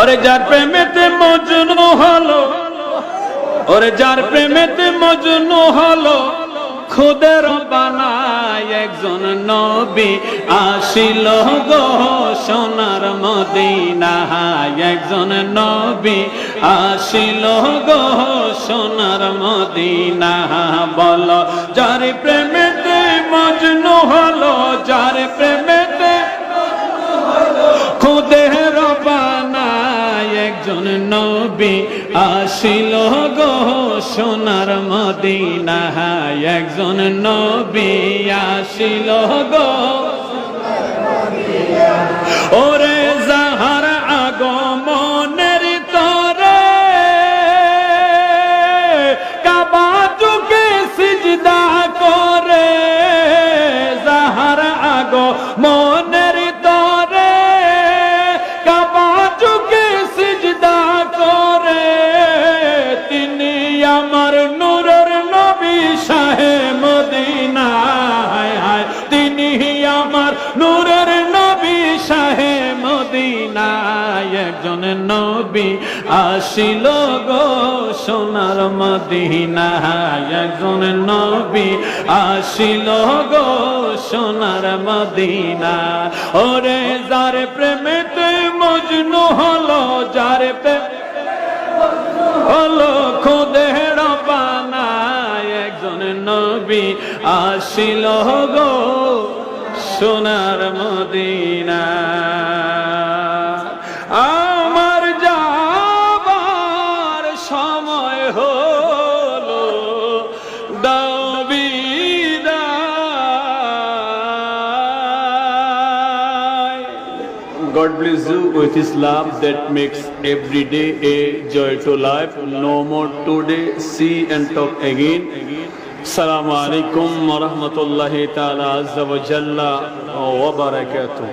ওরে যার প্রেমেতে মজনু হলো, ওরে যার প্রেমেতে মজনু হলো, খুদের বানায় একজন নবী আসিল গো সোনার মদিনায়। একজন নবী আসিল গো সোনার মদিনা বল, যার প্রেমেতে মজনু হলো একজন নবী আসিল গো সোনার মদিনায় একজন নবী আসিল গো ওরে যাহার আগমনের তরে কাবা যুগে সিজদা করে। যাহার আগমনের শাহে মদিনায় একজন নবী আসিল গো সোনার মদিনায় একজন নবী আসিল গো সোনার মদিনা। ওরে যার প্রেমেতে মজনু হলো, যার প্রেম হলো খুদের বানায় একজন নবী আসিল গো সোনার মদিনা আমার যাবার সময় হলো দাও বিদায় God bless you with His love that makes every day a joy to life. No more today. See and talk again. Assalamu wa rahmatullahi ta'ala azza wa jalla wa barakatuh.